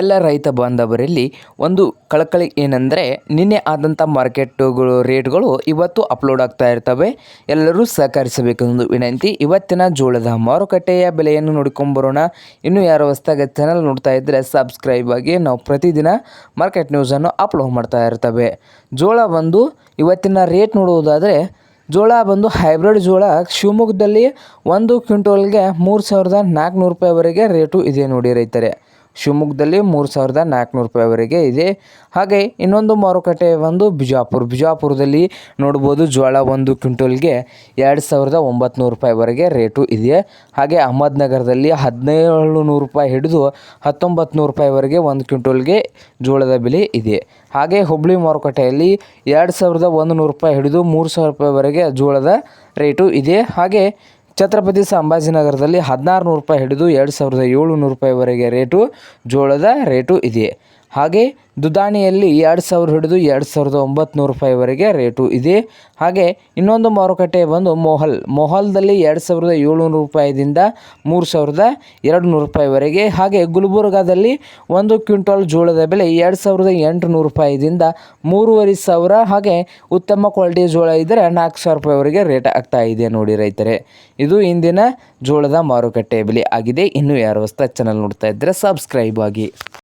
ಎಲ್ಲ ರೈತ ಬಾಂಧವರಲ್ಲಿ ಒಂದು ಕಳಕಳಿ ಏನಂದರೆ, ನಿನ್ನೆ ಆದಂಥ ಮಾರ್ಕೆಟುಗಳು, ರೇಟ್ಗಳು ಇವತ್ತು ಅಪ್ಲೋಡ್ ಆಗ್ತಾ ಇರ್ತವೆ. ಎಲ್ಲರೂ ಸಹಕರಿಸಬೇಕೆಂದು ವಿನಂತಿ. ಇವತ್ತಿನ ಜೋಳದ ಮಾರುಕಟ್ಟೆಯ ಬೆಲೆಯನ್ನು ನೋಡ್ಕೊಂಬರೋಣ ಇನ್ನು ಯಾರು ಹೊಸದಾಗಿ ಚಾನಲ್ ನೋಡ್ತಾ ಇದ್ದರೆ ಸಬ್ಸ್ಕ್ರೈಬ್ ಆಗಿ. ನಾವು ಪ್ರತಿದಿನ ಮಾರ್ಕೆಟ್ ನ್ಯೂಸನ್ನು ಅಪ್ಲೋಡ್ ಮಾಡ್ತಾ ಇರ್ತವೆ. ಜೋಳ ಬಂದು ಇವತ್ತಿನ ರೇಟ್ ನೋಡುವುದಾದರೆ, ಜೋಳ ಬಂದು ಹೈಬ್ರಿಡ್ ಜೋಳ ಶಿವಮೊಗ್ಗದಲ್ಲಿ ಒಂದು ಕ್ವಿಂಟೋಲ್ಗೆ ಮೂರು ಸಾವಿರದ ನಾಲ್ಕುನೂರು ರೂಪಾಯಿವರೆಗೆ ರೇಟು ಇದೆ ನೋಡಿ ರೈತರೆ. ಶಿವಮೊಗ್ಗದಲ್ಲಿ ಮೂರು ಸಾವಿರದ ನಾಲ್ಕುನೂರು ರೂಪಾಯಿವರೆಗೆ ಇದೆ. ಹಾಗೆ ಇನ್ನೊಂದು ಮಾರುಕಟ್ಟೆ ಒಂದು ಬಿಜಾಪುರ. ಬಿಜಾಪುರದಲ್ಲಿ ನೋಡ್ಬೋದು ಜೋಳ ಒಂದು ಕ್ವಿಂಟಲ್ಗೆ ಎರಡು ಸಾವಿರದ ಒಂಬತ್ತು ರೂಪಾಯಿವರೆಗೆ ರೇಟು ಇದೆ. ಹಾಗೆ ಅಹಮದ್ನಗರದಲ್ಲಿ ಹದಿನೇಳು ನೂರು ರೂಪಾಯಿ ಹಿಡಿದು ಹತ್ತೊಂಬತ್ತು ನೂರು ರೂಪಾಯಿವರೆಗೆ ಒಂದು ಕ್ವಿಂಟಲ್ಗೆ ಜೋಳದ ಬೆಲೆ ಇದೆ. ಹಾಗೆ ಹುಬ್ಬಳ್ಳಿ ಮಾರುಕಟ್ಟೆಯಲ್ಲಿ ಎರಡು ಸಾವಿರದ ಒಂದು ನೂರು ರೂಪಾಯಿ ಹಿಡಿದು ಮೂರು ಸಾವಿರ ರೂಪಾಯಿವರೆಗೆ ಜೋಳದ ರೇಟು ಇದೆ. ಹಾಗೆ ಛತ್ರಪತಿ ಸಂಭಾಜಿನಗರದಲ್ಲಿ ಹದಿನಾರು ನೂರು ರೂಪಾಯಿ ಹಿಡಿದು ಎರಡು ಸಾವಿರದ ಏಳುನೂರು ರೂಪಾಯಿವರೆಗೆ ರೇಟು ಜೋಳದ ರೇಟು ಇದೆ. ಹಾಗೆ ದುದಾಣಿಯಲ್ಲಿ ಎರಡು ಸಾವಿರ ಹಿಡಿದು ಎರಡು ಸಾವಿರದ ಒಂಬತ್ತು ರೂಪಾಯಿವರೆಗೆ ರೇಟು ಇದೆ. ಹಾಗೆ ಇನ್ನೊಂದು ಮಾರುಕಟ್ಟೆ ಬಂದು ಮೊಹಲ್. ಮೊಹಲ್ದಲ್ಲಿ ಎರಡು ಸಾವಿರದ ಏಳುನೂರು ರೂಪಾಯಿದಿಂದ ಮೂರು ಸಾವಿರದ ಎರಡು ನೂರು ರೂಪಾಯಿವರೆಗೆ ಹಾಗೆ ಗುಲ್ಬರ್ಗಾದಲ್ಲಿ ಒಂದು ಕ್ವಿಂಟಲ್ ಜೋಳದ ಬೆಲೆ ಎರಡು ಸಾವಿರದ ಎಂಟು ನೂರು ರೂಪಾಯಿದಿಂದ ಮೂರುವರೆ ಸಾವಿರ. ಹಾಗೆ ಉತ್ತಮ ಕ್ವಾಲಿಟಿ ಜೋಳ ಇದ್ದರೆ ನಾಲ್ಕು ಸಾವಿರ ರೂಪಾಯಿವರೆಗೆ ರೇಟ್ ಆಗ್ತಾ ಇದೆ ನೋಡಿ ರೈತರೆ. ಇದು ಇಂದಿನ ಜೋಳದ ಮಾರುಕಟ್ಟೆ ಬೆಲೆ ಆಗಿದೆ. ಇನ್ನೂ ಯಾರು ಹೊಸ ಚಾನಲ್ ನೋಡ್ತಾ ಇದ್ದರೆ ಸಬ್ಸ್ಕ್ರೈಬ್ ಆಗಿ.